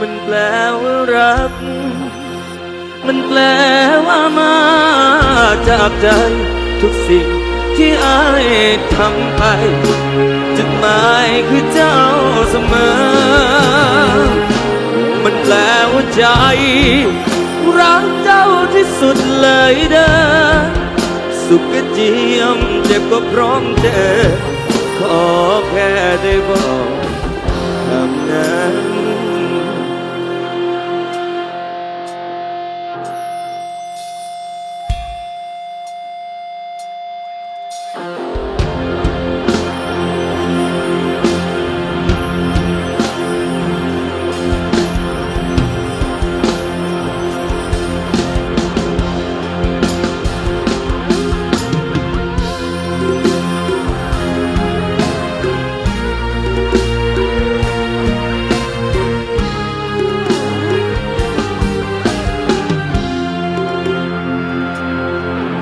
มันแปลว่ารัก มันแปลว่ามาจากใจทุกสิ่งที่อายทำไป จุดหมายคือเจ้าเสมอ มันแปลว่าใจ รักเจ้าที่สุดเลยเด้อสุขก็เจียมเจ็บก็พร้อมเจอขอแค่ได้บอกคำนั้น ใ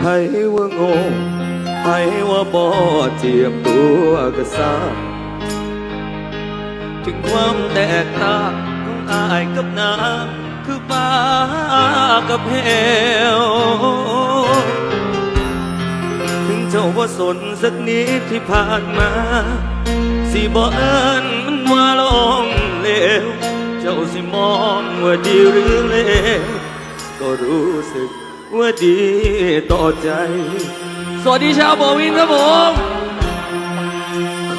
ห้ว่าโง่ให้ว่าบ่เจียมตัวก็ทราบถึงความแตกต่างของอายกับนางคือฟ้ากับเหวถึงเจ้าว่าสนสักนิดที่ผ่านมา สิบ่เอิญมันว่าลงเลว เจ้าสิมองว่าดีหรือเลว ก็รู้สึกว่าดีต่อใจ สวัสดีชาวโบวินครับผม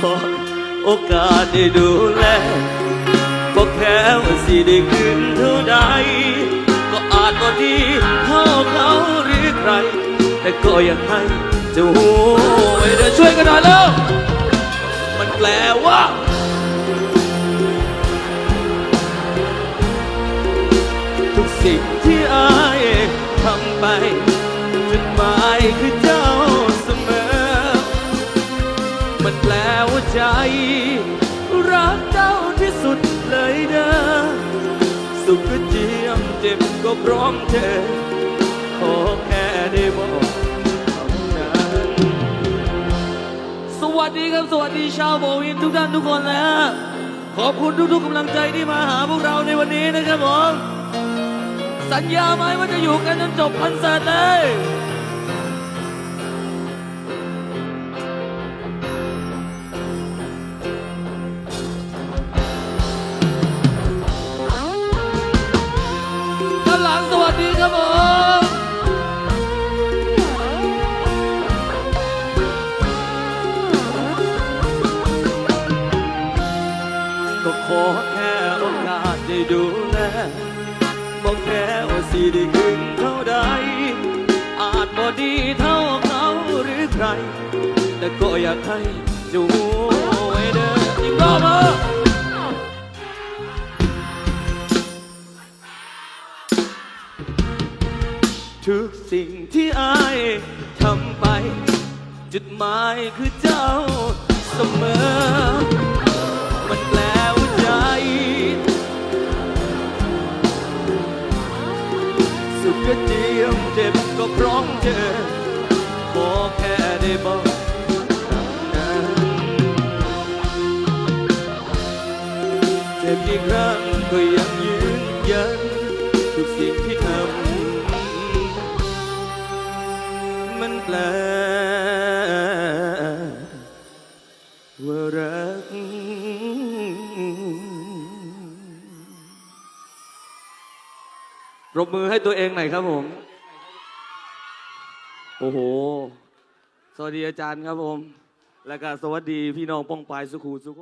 ขอโอกาสได้ดูแลบอกแค่ว่าสิได้คืนเท่าใด ก็อาจบ่ดีเท่าเขาหรือใคร แต่ก็อยากให้เจะหูไว้เดี๋ยวช่วยกันหน่อยแล้ว มันแปลว่าทุกสิ่งที่อายทำไปจุดหมายคือ ใจ รักเจ้าที่สุดเลยเด้อสุขก็เจียมเจ็บก็พร้อมเธอ ขอแค่ได้บอกเท่านั้นสวัสดีครับ สวัสดีชาวโบวินทุกท่านทุกคนนะขอบคุณทุกๆกำลังใจที่มาหาพวกเราในวันนี้นะครับผมสัญญาไหมว่าจะอยู่กันจนจบคอนเสิร์ตเลย ขอแค่โอกาสได้ดูแลบอกแค่ว่าสิได้ขึ้นเท่าใด อาจบ่ดีเท่าเขาหรือใคร แต่ก็อยากให้จูไว้เด้ออีกรอบเถอทุกสิ่งที่อายทำไป จุดหมายคือเจ้า สุขก็เจียมเจ็บก็พร้อมเจอ ขอแค่ได้บอกนั้นเจ็บกี่ครั้งก็ยังยืนยันทุกสิ่งที่ทำมันแปล รบมือให้ตัวเองหน่อยครับผม โอ้โห สวัสดีอาจารย์ครับผม และก็สวัสดีพี่น้องป้องปายสุขูสุข